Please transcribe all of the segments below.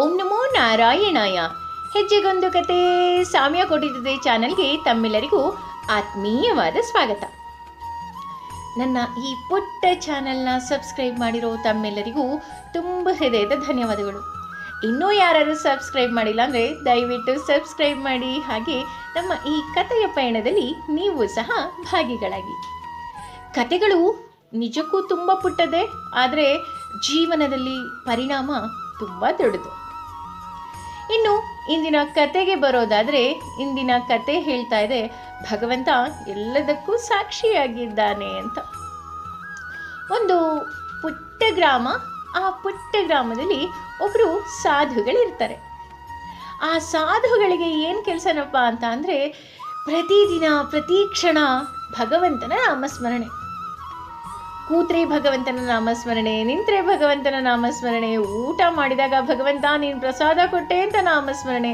ಓಂ ನಮೋ ನಾರಾಯಣಾಯ. ಹೆಜ್ಜೆಗೊಂದು ಕತೆ. ಸಾಮ್ಯ ಕೊಟ್ಟಿದ್ದೆ ಚಾನಲ್ಗೆ ತಮ್ಮೆಲ್ಲರಿಗೂ ಆತ್ಮೀಯವಾದ ಸ್ವಾಗತ. ನನ್ನ ಈ ಪುಟ್ಟ ಚಾನಲ್ನ ಸಬ್ಸ್ಕ್ರೈಬ್ ಮಾಡಿರೋ ತಮ್ಮೆಲ್ಲರಿಗೂ ತುಂಬ ಹೃದಯದ ಧನ್ಯವಾದಗಳು. ಇನ್ನೂ ಯಾರು ಸಬ್ಸ್ಕ್ರೈಬ್ ಮಾಡಿಲ್ಲ ಅಂದರೆ ದಯವಿಟ್ಟು ಸಬ್ಸ್ಕ್ರೈಬ್ ಮಾಡಿ. ಹಾಗೆ ನಮ್ಮ ಈ ಕಥೆಯ ಪಯಣದಲ್ಲಿ ನೀವು ಸಹ ಭಾಗಿಗಳಾಗಿ. ಕತೆಗಳು ನಿಜಕ್ಕೂ ತುಂಬ ಪುಟ್ಟದೆ ಆದರೆ ಜೀವನದಲ್ಲಿ ಪರಿಣಾಮ ತುಂಬ ದೊಡ್ಡದು. ಇನ್ನು ಇಂದಿನ ಕತೆಗೆ ಬರೋದಾದರೆ ಇಂದಿನ ಕತೆ ಹೇಳ್ತಾ ಇದೆ, ಭಗವಂತ ಎಲ್ಲದಕ್ಕೂ ಸಾಕ್ಷಿಯಾಗಿದ್ದಾನೆ ಅಂತ. ಒಂದು ಪುಟ್ಟ ಗ್ರಾಮ, ಆ ಪುಟ್ಟ ಗ್ರಾಮದಲ್ಲಿ ಒಬ್ಬರು ಸಾಧುಗಳಿರ್ತಾರೆ. ಆ ಸಾಧುಗಳಿಗೆ ಏನು ಕೆಲಸನಪ್ಪ ಅಂತ ಅಂದರೆ ಪ್ರತಿದಿನ, ಪ್ರತಿ ಕ್ಷಣ ಭಗವಂತನ ನಾಮಸ್ಮರಣೆ. ಕೂತ್ರೆ ಭಗವಂತನ ನಾಮಸ್ಮರಣೆ, ನಿಂತ್ರೆ ಭಗವಂತನ ನಾಮಸ್ಮರಣೆ, ಊಟ ಮಾಡಿದಾಗ ಭಗವಂತ ನೀನು ಪ್ರಸಾದ ಕೊಟ್ಟೆ ಅಂತ ನಾಮಸ್ಮರಣೆ.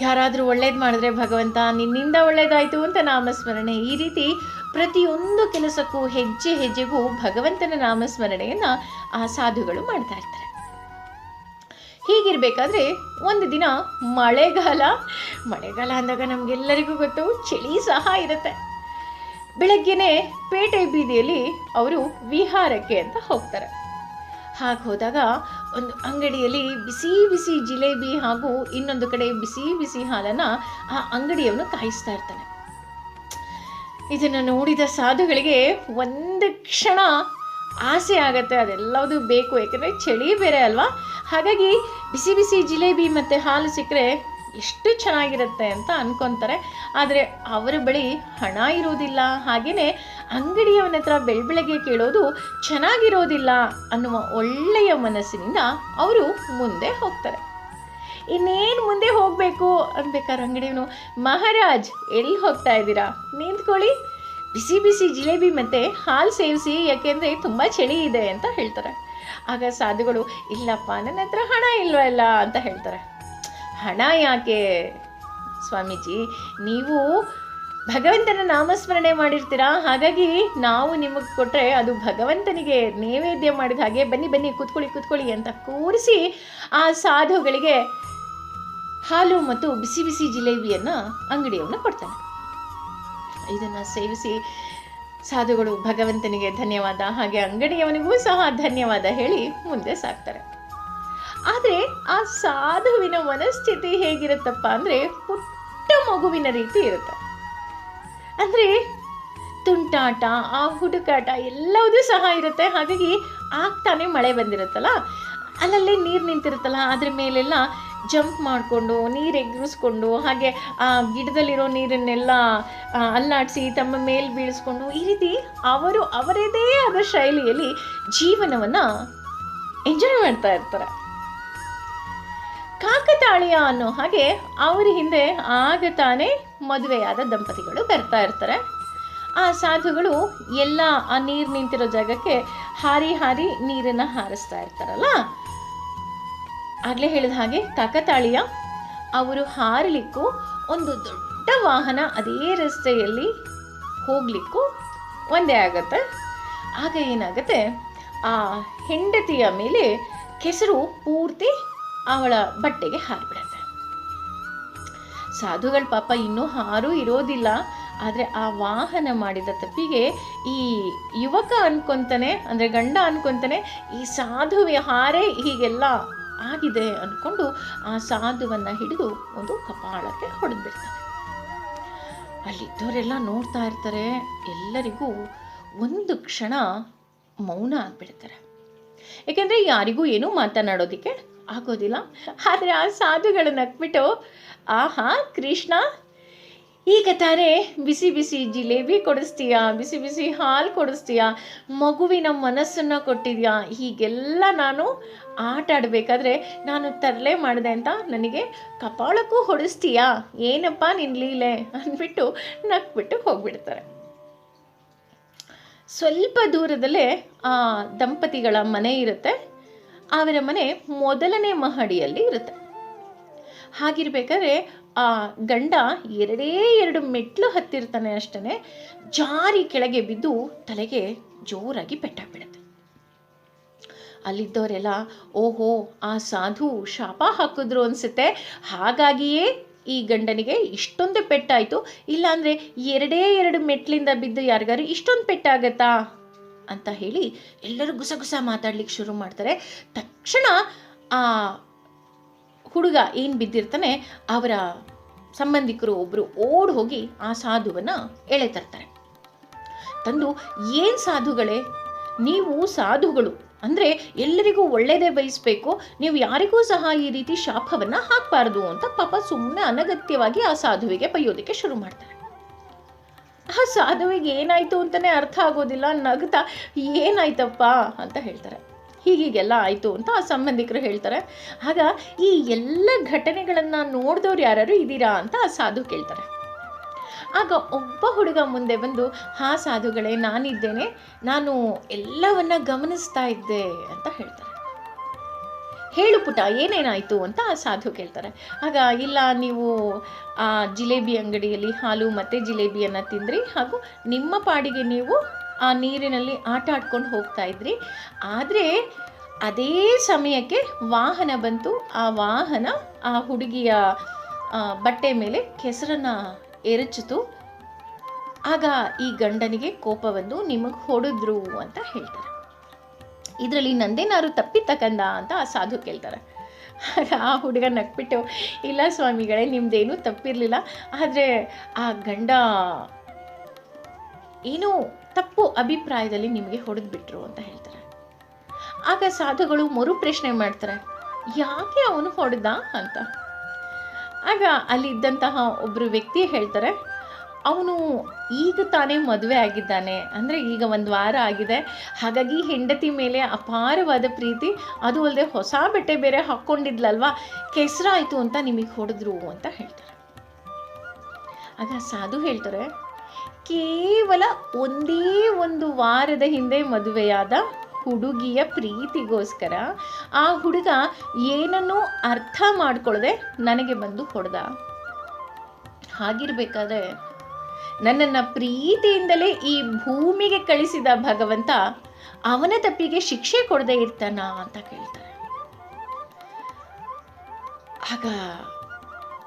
ಯಾರಾದರೂ ಒಳ್ಳೇದು ಮಾಡಿದ್ರೆ ಭಗವಂತ ನಿನ್ನಿಂದ ಒಳ್ಳೇದಾಯಿತು ಅಂತ ನಾಮಸ್ಮರಣೆ. ಈ ರೀತಿ ಪ್ರತಿಯೊಂದು ಕೆಲಸಕ್ಕೂ ಹೆಜ್ಜೆ ಹೆಜ್ಜೆಗೂ ಭಗವಂತನ ನಾಮಸ್ಮರಣೆಯನ್ನು ಆ ಸಾಧುಗಳು ಮಾಡ್ತಾ ಇರ್ತಾರೆ. ಹೀಗಿರಬೇಕಾದ್ರೆ ಒಂದು ದಿನ ಮಳೆಗಾಲ ಮಳೆಗಾಲ ಅಂದಾಗ ನಮಗೆಲ್ಲರಿಗೂ ಗೊತ್ತು, ಚಳಿ ಸಹ ಇರುತ್ತೆ. ಬೆಳಗ್ಗೆನೆ ಪೇಟೆ ಬೀದಿಯಲ್ಲಿ ಅವರು ವಿಹಾರಕ್ಕೆ ಅಂತ ಹೋಗ್ತಾರೆ. ಹಾಗೆ ಹೋದಾಗ ಒಂದು ಅಂಗಡಿಯಲ್ಲಿ ಬಿಸಿ ಬಿಸಿ ಜಿಲೇಬಿ ಹಾಗೂ ಇನ್ನೊಂದು ಕಡೆ ಬಿಸಿ ಬಿಸಿ ಹಾಲನ್ನು ಆ ಅಂಗಡಿಯವನು ಕಾಯಿಸ್ತಾ ಇರ್ತಾನೆ. ಇದನ್ನು ನೋಡಿದ ಸಾಧುಗಳಿಗೆ ಒಂದು ಕ್ಷಣ ಆಸೆ ಆಗತ್ತೆ ಅದೆಲ್ಲವುದು ಬೇಕು, ಯಾಕಂದರೆ ಚಳಿ ಬೇರೆ ಅಲ್ವಾ? ಹಾಗಾಗಿ ಬಿಸಿ ಬಿಸಿ ಜಿಲೇಬಿ ಮತ್ತು ಹಾಲು ಸಿಕ್ಕರೆ ಎಷ್ಟು ಚೆನ್ನಾಗಿರುತ್ತೆ ಅಂತ ಅನ್ಕೊತಾರೆ. ಆದರೆ ಅವರ ಬಳಿ ಹಣ ಇರೋದಿಲ್ಲ. ಹಾಗೆಯೇ ಅಂಗಡಿಯವನ ಹತ್ರ ಬೆಳಬೆಳಗ್ಗೆ ಕೇಳೋದು ಚೆನ್ನಾಗಿರೋದಿಲ್ಲ ಅನ್ನುವ ಒಳ್ಳೆಯ ಮನಸ್ಸಿನಿಂದ ಅವರು ಮುಂದೆ ಹೋಗ್ತಾರೆ. ಇನ್ನೇನು ಮುಂದೆ ಹೋಗಬೇಕು ಅನ್ಬೇಕಾದ್ರೆ ಅಂಗಡಿಯವನು, ಮಹಾರಾಜ್, ಎಲ್ಲಿ ಹೋಗ್ತಾ ಇದ್ದೀರಾ? ನಿಂತ್ಕೊಳ್ಳಿ. ಬಿಸಿ ಬಿಸಿ ಜಿಲೇಬಿ ಮತ್ತು ಹಾಲು ಸೇವಿಸಿ ಯಾಕೆಂದರೆ ತುಂಬ ಚಳಿ ಇದೆ ಅಂತ ಹೇಳ್ತಾರೆ. ಆಗ ಸಾಧುಗಳು, ಇಲ್ಲಪ್ಪ, ನನ್ನ ಹತ್ರ ಹಣ ಇಲ್ವಲ್ಲ ಅಂತ ಹೇಳ್ತಾರೆ. ಹಣ ಯಾಕೆ, ಸ್ವಾಮೀಜಿ? ನೀವು ಭಗವಂತನ ನಾಮಸ್ಮರಣೆ ಮಾಡಿರ್ತೀರಾ? ಹಾಗಾಗಿ ನಾವು ನಿಮಗೆ ಕೊಟ್ಟರೆ ಅದು ಭಗವಂತನಿಗೆ ನೈವೇದ್ಯ ಮಾಡಿದ ಹಾಗೆ ಬನ್ನಿ ಬನ್ನಿ, ಕೂತ್ಕೊಳ್ಳಿ ಕೂತ್ಕೊಳ್ಳಿ ಅಂತ ಕೂರಿಸಿ ಆ ಸಾಧುಗಳಿಗೆ ಹಾಲು ಮತ್ತು ಬಿಸಿ ಬಿಸಿ ಜಿಲೇಬಿಯನ್ನು ಅಂಗಡಿಯವನ್ನು ಕೊಡ್ತಾನೆ. ಇದನ್ನು ಸೇವಿಸಿ ಸಾಧುಗಳು ಭಗವಂತನಿಗೆ ಧನ್ಯವಾದ, ಹಾಗೆ ಅಂಗಡಿಯವನಿಗೂ ಸಹ ಧನ್ಯವಾದ ಹೇಳಿ ಮುಂದೆ ಸಾಕ್ತಾರೆ. ಆದರೆ ಆ ಸಾಧುವಿನ ಮನಸ್ಥಿತಿ ಹೇಗಿರುತ್ತಪ್ಪ ಅಂದರೆ ಪುಟ್ಟ ಮಗುವಿನ ರೀತಿ ಇರುತ್ತೆ. ಅಂದರೆ ತುಂಟಾಟ, ಆ ಹುಡುಕಾಟ ಎಲ್ಲವೂ ಸಹ ಇರುತ್ತೆ. ಹಾಗಾಗಿ ಆಗ್ತಾನೆ ಮಳೆ ಬಂದಿರುತ್ತಲ್ಲ, ಅಲ್ಲಲ್ಲಿ ನೀರು ನಿಂತಿರುತ್ತಲ್ಲ, ಅದ್ರ ಮೇಲೆಲ್ಲ ಜಂಪ್ ಮಾಡಿಕೊಂಡು, ನೀರು ಎಗರಿಸ್ಕೊಂಡು, ಹಾಗೆ ಆ ಗಿಡದಲ್ಲಿರೋ ನೀರನ್ನೆಲ್ಲ ಅಲ್ಲಾಡಿಸಿ ತಮ್ಮ ಮೇಲೆ ಬೀಳಿಸ್ಕೊಂಡು, ಈ ರೀತಿ ಅವರು ಅವರದೇ ಆದ ಶೈಲಿಯಲ್ಲಿ ಜೀವನವನ್ನು ಎಂಜಾಯ್ ಮಾಡ್ತಾ ಇರ್ತಾರೆ. ಕಾಕತಾಳೀಯ ಅನ್ನೋ ಹಾಗೆ ಅವರ ಹಿಂದೆ ಆಗ ತಾನೇ ಮದುವೆಯಾದ ದಂಪತಿಗಳು ಬರ್ತಾ ಇರ್ತಾರೆ. ಆ ಸಾಧುಗಳು ಎಲ್ಲ ಆ ನೀರು ನಿಂತಿರೋ ಜಾಗಕ್ಕೆ ಹಾರಿ ಹಾರಿ ನೀರನ್ನು ಹಾರಿಸ್ತಾ ಇರ್ತಾರಲ್ಲ? ಆಗಲೇ ಹೇಳಿದ ಹಾಗೆ ಕಾಕತಾಳೀಯ ಅವರು ಹಾರಲಿಕ್ಕೂ ಒಂದು ದೊಡ್ಡ ವಾಹನ ಅದೇ ರಸ್ತೆಯಲ್ಲಿ ಹೋಗಲಿಕ್ಕೂ ಒಂದೇ ಆಗತ್ತೆ. ಆಗ ಏನಾಗುತ್ತೆ? ಆ ಹೆಂಡತಿಯ ಮೇಲೆ ಕೆಸರು ಪೂರ್ತಿ ಅವಳ ಬಟ್ಟೆಗೆ ಹಾರಿಬಿಡತ್ತೆ. ಸಾಧುಗಳ ಪಾಪ ಇನ್ನೂ ಹಾರೂ ಇರೋದಿಲ್ಲ. ಆದರೆ ಆ ವಾಹನ ಮಾಡಿದ ತಪ್ಪಿಗೆ ಈ ಯುವಕ ಅನ್ಕೊಂತಾನೆ, ಅಂದರೆ ಗಂಡ ಅನ್ಕೊಂತಾನೆ ಈ ಸಾಧುವೆ ಹಾರೇ ಹೀಗೆಲ್ಲ ಆಗಿದೆ ಅಂದ್ಕೊಂಡು ಆ ಸಾಧುವನ್ನು ಹಿಡಿದು ಒಂದು ಕಪಾಳಕ್ಕೆ ಹೊಡೆದ್ಬಿಡ್ತಾನೆ. ಅಲ್ಲಿದ್ದವರೆಲ್ಲ ನೋಡ್ತಾ ಇರ್ತಾರೆ. ಎಲ್ಲರಿಗೂ ಒಂದು ಕ್ಷಣ ಮೌನ ಆಗಿಬಿಡ್ತಾರೆ ಏಕೆಂದರೆ ಯಾರಿಗೂ ಏನೂ ಮಾತನಾಡೋದಕ್ಕೆ ಆಗೋದಿಲ್ಲ. ಆದರೆ ಆ ಸಾಧುಗಳು ನಕ್ಬಿಟ್ಟು ಆಹಾ, ಕೃಷ್ಣ, ಈಗ ತಾನೇ ಬಿಸಿ ಬಿಸಿ ಜಿಲೇಬಿ ಕೊಡಿಸ್ತೀಯಾ, ಬಿಸಿ ಬಿಸಿ ಹಾಲು ಕೊಡಿಸ್ತೀಯಾ, ಮಗುವಿನ ಮನಸ್ಸನ್ನು ಕೊಟ್ಟಿದ್ಯಾ? ಹೀಗೆಲ್ಲ ನಾನು ಆಟ ಆಡಬೇಕಾದ್ರೆ ನಾನು ತರಲೆ ಮಾಡಿದೆ ಅಂತ ನನಗೆ ಕಪಾಳಕ್ಕೂ ಹೊಡಿಸ್ತೀಯಾ? ಏನಪ್ಪ ನಿನ್ನ ಲೀಲೆ? ಅಂದ್ಬಿಟ್ಟು ನಕ್ಬಿಟ್ಟು ಹೋಗ್ಬಿಡ್ತಾರೆ. ಸ್ವಲ್ಪ ದೂರದಲ್ಲೇ ಆ ದಂಪತಿಗಳ ಮನೆ ಇರುತ್ತೆ. ಅವರ ಮನೆ ಮೊದಲನೇ ಮಹಡಿಯಲ್ಲಿ ಇರುತ್ತೆ. ಹಾಗಿರ್ಬೇಕಾದ್ರೆ, ಆ ಗಂಡ ಎರಡೇ ಎರಡು ಮೆಟ್ಲು ಹತ್ತಿರ್ತಾನೆ ಅಷ್ಟೇ ಜಾರಿ ಕೆಳಗೆ ಬಿದ್ದು ತಲೆಗೆ ಜೋರಾಗಿ ಪೆಟ್ಟಾಗ್ಬಿಡುತ್ತೆ ಅಲ್ಲಿದ್ದವರೆಲ್ಲ, ಓಹೋ, ಆ ಸಾಧು ಶಾಪ ಹಾಕಿದ್ರು ಅನಿಸುತ್ತೆ. ಹಾಗಾಗಿಯೇ ಈ ಗಂಡನಿಗೆ ಇಷ್ಟೊಂದು ಪೆಟ್ಟಾಯಿತು. ಇಲ್ಲಾಂದರೆ ಎರಡೇ ಎರಡು ಮೆಟ್ಲಿಂದ ಬಿದ್ದು ಯಾರಿಗಾರು ಇಷ್ಟೊಂದು ಪೆಟ್ಟಾಗತ್ತಾ? ಅಂತ ಹೇಳಿ ಎಲ್ಲರೂ ಗುಸಗುಸ ಮಾತಾಡ್ಲಿಕ್ಕೆ ಶುರು ಮಾಡ್ತಾರೆ. ತಕ್ಷಣ ಆ ಹುಡುಗ ಏನು ಬಿದ್ದಿರ್ತಾನೆ, ಅವರ ಸಂಬಂಧಿಕರು ಒಬ್ಬರು ಓಡ್ ಹೋಗಿ ಆ ಸಾಧುವನ್ನು ಎಳೆ ತರ್ತಾರೆ. ತಂದು, ಏನು ಸಾಧುಗಳೇ, ನೀವು ಸಾಧುಗಳು, ಅಂದರೆ ಎಲ್ಲರಿಗೂ ಒಳ್ಳೆಯದೇ ಬಯಸಬೇಕು, ನೀವು ಯಾರಿಗೂ ಸಹ ಈ ರೀತಿ ಶಾಪವನ್ನು ಹಾಕಬಾರ್ದು ಅಂತ ಪಾಪ ಸುಮ್ಮನೆ ಅನಗತ್ಯವಾಗಿ ಆ ಸಾಧುವಿಗೆ ಬೈಯೋದಕ್ಕೆ ಶುರು ಮಾಡ್ತಾರೆ. ಆ ಸಾಧುವಿಗೆ ಏನಾಯಿತು ಅಂತಲೇ ಅರ್ಥ ಆಗೋದಿಲ್ಲ, ನಗ್ತಾ, ಏನಾಯ್ತಪ್ಪ ಅಂತ ಹೇಳ್ತಾರೆ. ಹೀಗೀಗೆಲ್ಲ ಆಯಿತು ಅಂತ ಆ ಸಂಬಂಧಿಕರು ಹೇಳ್ತಾರೆ. ಆಗ ಈ ಎಲ್ಲ ಘಟನೆಗಳನ್ನು ನೋಡಿದವ್ರು ಯಾರು ಇದ್ದೀರಾ ಅಂತ ಆ ಸಾಧು ಕೇಳ್ತಾರೆ. ಆಗ ಒಬ್ಬ ಹುಡುಗ ಮುಂದೆ ಬಂದು, ಹಾ ಸಾಧುಗಳೇ, ನಾನಿದ್ದೇನೆ. ನಾನು ಎಲ್ಲವನ್ನ ಗಮನಿಸ್ತಾ ಇದ್ದೆ ಅಂತ ಹೇಳ್ತಾರೆ. ಹೇಳು ಪುಟ, ಏನೇನಾಯಿತು? ಅಂತ ಸಾಧು ಕೇಳ್ತಾರೆ. ಆಗ, ಇಲ್ಲ, ನೀವು, ಆ, ಜಿಲೇಬಿ ಅಂಗಡಿಯಲ್ಲಿ ಹಾಲು ಮತ್ತು ಜಿಲೇಬಿಯನ್ನು ತಿಂದ್ರಿ, ಹಾಗೂ ನಿಮ್ಮ ಪಾಡಿಗೆ ನೀವು ಆ ನೀರಿನಲ್ಲಿ ಆಟ ಆಡ್ಕೊಂಡು ಹೋಗ್ತಾ ಇದ್ರಿ. ಆದರೆ, ಅದೇ ಸಮಯಕ್ಕೆ ವಾಹನ ಬಂತು. ಆ ವಾಹನ ಆ ಹುಡುಗಿಯ ಬಟ್ಟೆ ಮೇಲೆ ಕೆಸರನ್ನು ಎರಚಿತು. ಆಗ ಈ ಗಂಡನಿಗೆ ಕೋಪ ಬಂದು, ನಿಮಗೆ ಹೊಡೆದ್ರು ಅಂತ ಹೇಳ್ತಾರೆ. ಇದರಲ್ಲಿ ನಂದೇನಾದ್ರು ತಕಂದ ಅಂತ ಆ ಸಾಧು ಕೇಳ್ತಾರೆ. ಆ ಹುಡುಗ ನಕ್ಬಿಟ್ಟು ಇಲ್ಲ ಸ್ವಾಮಿಗಳೇ ನಿಮ್ಮದೇನೂ ತಪ್ಪಿರಲಿಲ್ಲ, ಆದರೆ ಆ ಗಂಡ ಏನು ತಪ್ಪು ಅಭಿಪ್ರಾಯದಲ್ಲಿ ನಿಮಗೆ ಹೊಡೆದ್ಬಿಟ್ರು ಅಂತ ಹೇಳ್ತಾರೆ. ಆಗ ಸಾಧುಗಳು ಮರು ಪ್ರಶ್ನೆ ಮಾಡ್ತಾರೆ, ಯಾಕೆ ಅವನು ಹೊಡೆದ? ಅಂತ. ಆಗ ಅಲ್ಲಿದ್ದಂತಹ ಒಬ್ಬರು ವ್ಯಕ್ತಿ ಹೇಳ್ತಾರೆ ಅವನು ಈಗ ತಾನೇ ಮದುವೆ ಆಗಿದ್ದಾನೆ. ಅಂದರೆ ಈಗ ಒಂದು ವಾರ ಆಗಿದೆ. ಹಾಗಾಗಿ ಹೆಂಡತಿ ಮೇಲೆ ಅಪಾರವಾದ ಪ್ರೀತಿ. ಅದು ಅಲ್ಲದೆ ಹೊಸ ಬಟ್ಟೆ ಬೇರೆ ಹಾಕ್ಕೊಂಡಿದ್ಲಲ್ವಾ ಕೆಸರಾಯಿತು ಅಂತ ನಿಮಗೆ ಹೊಡೆದ್ರು ಅಂತ ಹೇಳ್ತಾರೆ. ಆಗ ಸಾಧು ಹೇಳ್ತಾರೆ, ಕೇವಲ ಒಂದೇ ಒಂದು ವಾರದ ಹಿಂದೆ ಮದುವೆಯಾದ ಹುಡುಗಿಯ ಪ್ರೀತಿಗೋಸ್ಕರ ಆ ಹುಡುಗ ಏನನ್ನೂ ಅರ್ಥ ಮಾಡ್ಕೊಳ್ಳದೆ ನನಗೆ ಬಂದು ಹೊಡೆದ. ಹಾಗಿರ್ಬೇಕಾದ್ರೆ ನನ್ನನ್ನು ಪ್ರೀತಿಯಿಂದಲೇ ಈ ಭೂಮಿಗೆ ಕಳಿಸಿದ ಭಗವಂತ ಅವನ ತಪ್ಪಿಗೆ ಶಿಕ್ಷೆ ಕೊಡದೆ ಇರ್ತಾನ ಅಂತ ಕೇಳ್ತಾರೆ. ಆಗ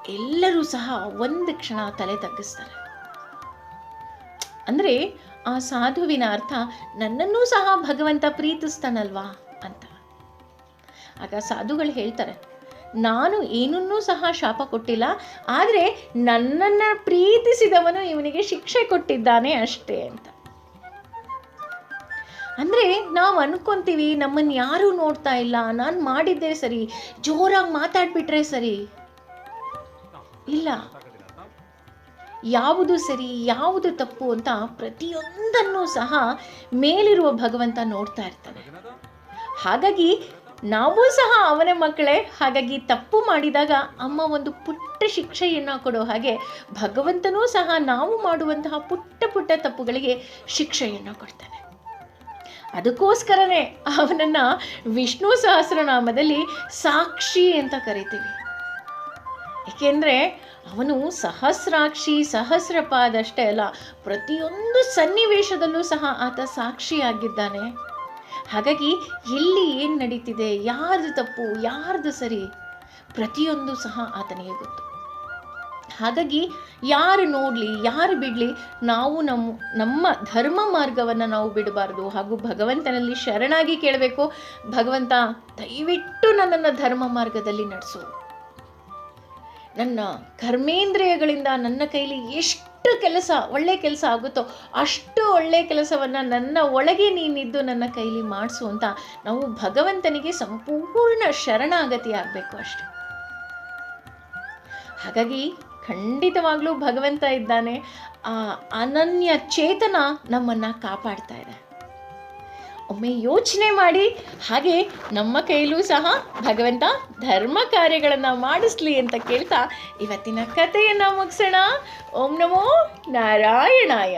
ಎಲ್ಲರೂ ಸಹ ಒಂದು ಕ್ಷಣ ತಲೆ ತಗ್ಗಿಸ್ತಾರೆ. ಅಂದರೆ ಆ ಸಾಧುವಿನ ಅರ್ಥ ನನ್ನನ್ನೂ ಸಹ ಭಗವಂತ ಪ್ರೀತಿಸ್ತಾನಲ್ವಾ ಅಂತ. ಆಗ ಸಾಧುಗಳು ಹೇಳ್ತಾರೆ ನಾನು ಏನನ್ನೂ ಸಹ ಶಾಪ ಕೊಟ್ಟಿಲ್ಲ, ಆದರೆ ನನ್ನನ್ನು ಪ್ರೀತಿಸಿದವನು ಇವನಿಗೆ ಶಿಕ್ಷೆ ಕೊಟ್ಟಿದ್ದಾನೆ ಅಷ್ಟೇ ಅಂತ. ಅಂದರೆ ನಾವು ಅನ್ಕೊಂತೀವಿ, ನಮ್ಮನ್ನು ಯಾರೂ ನೋಡ್ತಾ ಇಲ್ಲ, ನಾನು ಮಾಡಿದ್ದೆ ಸರಿ, ಜೋರಾಗಿ ಮಾತಾಡ್ಬಿಟ್ರೆ ಸರಿ. ಇಲ್ಲ. ಯಾವುದು ಸರಿ, ಯಾವುದು ತಪ್ಪು ಅಂತ ಪ್ರತಿಯೊಂದನ್ನು ಸಹ ಮೇಲಿರುವ ಭಗವಂತ ನೋಡ್ತಾ ಇರ್ತಾನೆ. ಹಾಗಾಗಿ ನಾವು ಸಹ ಅವನ ಮಕ್ಕಳೇ. ಹಾಗಾಗಿ ತಪ್ಪು ಮಾಡಿದಾಗ ಅಮ್ಮ ಒಂದು ಪುಟ್ಟ ಶಿಕ್ಷೆಯನ್ನು ಕೊಡೋ ಹಾಗೆ ಭಗವಂತನೂ ಸಹ ನಾವು ಮಾಡುವಂತಹ ಪುಟ್ಟ ಪುಟ್ಟ ತಪ್ಪುಗಳಿಗೆ ಶಿಕ್ಷೆಯನ್ನು ಕೊಡ್ತಾನೆ. ಅದಕ್ಕೋಸ್ಕರನೇ ಅವನನ್ನು ವಿಷ್ಣು ಸಹಸ್ರನಾಮದಲ್ಲಿ ಸಾಕ್ಷಿ ಅಂತ ಕರಿತೀವಿ. ಏಕೆಂದರೆ ಅವನು ಸಹಸ್ರಾಕ್ಷಿ, ಸಹಸ್ರಪಾದಷ್ಟೇ ಅಲ್ಲ, ಪ್ರತಿಯೊಂದು ಸನ್ನಿವೇಶದಲ್ಲೂ ಸಹ ಆತ ಸಾಕ್ಷಿಯಾಗಿದ್ದಾನೆ. ಹಾಗಾಗಿ ಎಲ್ಲಿ ಏನು ನಡೀತಿದೆ, ಯಾರ್ದು ತಪ್ಪು, ಯಾರ್ದು ಸರಿ, ಪ್ರತಿಯೊಂದು ಸಹ ಆತನಿಗೆ ಗೊತ್ತು. ಹಾಗಾಗಿ ಯಾರು ನೋಡಲಿ, ಯಾರು ಬಿಡಲಿ, ನಾವು ನಮ್ಮ ನಮ್ಮ ಧರ್ಮ ಮಾರ್ಗವನ್ನು ನಾವು ಬಿಡಬಾರ್ದು ಹಾಗೂ ಭಗವಂತನಲ್ಲಿ ಶರಣಾಗಿ ಕೇಳಬೇಕು. ಭಗವಂತ ದಯವಿಟ್ಟು ನನ್ನನ್ನು ಧರ್ಮ ಮಾರ್ಗದಲ್ಲಿ ನಡೆಸು. ನನ್ನ ಕರ್ಮೇಂದ್ರಿಯಗಳಿಂದ ನನ್ನ ಕೈಲಿ ಎಷ್ಟು ಕೆಲಸ, ಒಳ್ಳೆ ಕೆಲಸ ಆಗುತ್ತೋ, ಅಷ್ಟು ಒಳ್ಳೆ ಕೆಲಸವನ್ನು ನನ್ನ ಒಳಗೆ ನೀನಿದ್ದು ನನ್ನ ಕೈಲಿ ಮಾಡಿಸು ಅಂತ ನಾವು ಭಗವಂತನಿಗೆ ಸಂಪೂರ್ಣ ಶರಣಾಗತಿ ಆಗಬೇಕು ಅಷ್ಟೆ. ಹಾಗಾಗಿ ಖಂಡಿತವಾಗ್ಲೂ ಭಗವಂತ ಇದ್ದಾನೆ. ಆ ಅನನ್ಯ ಚೇತನ ನಮ್ಮನ್ನು ಕಾಪಾಡ್ತಾ ಇದೆ. ಒಮ್ಮೆ ಯೋಚನೆ ಮಾಡಿ. ಹಾಗೆ ನಮ್ಮ ಕೈಲೂ ಸಹ ಭಗವಂತ ಧರ್ಮ ಕಾರ್ಯಗಳನ್ನು ಮಾಡಿಸ್ಲಿ ಅಂತ ಕೇಳ್ತಾ ಇವತ್ತಿನ ಕಥೆಯನ್ನು ಮುಗಿಸೋಣ. ಓಂ ನಮೋ ನಾರಾಯಣಾಯ.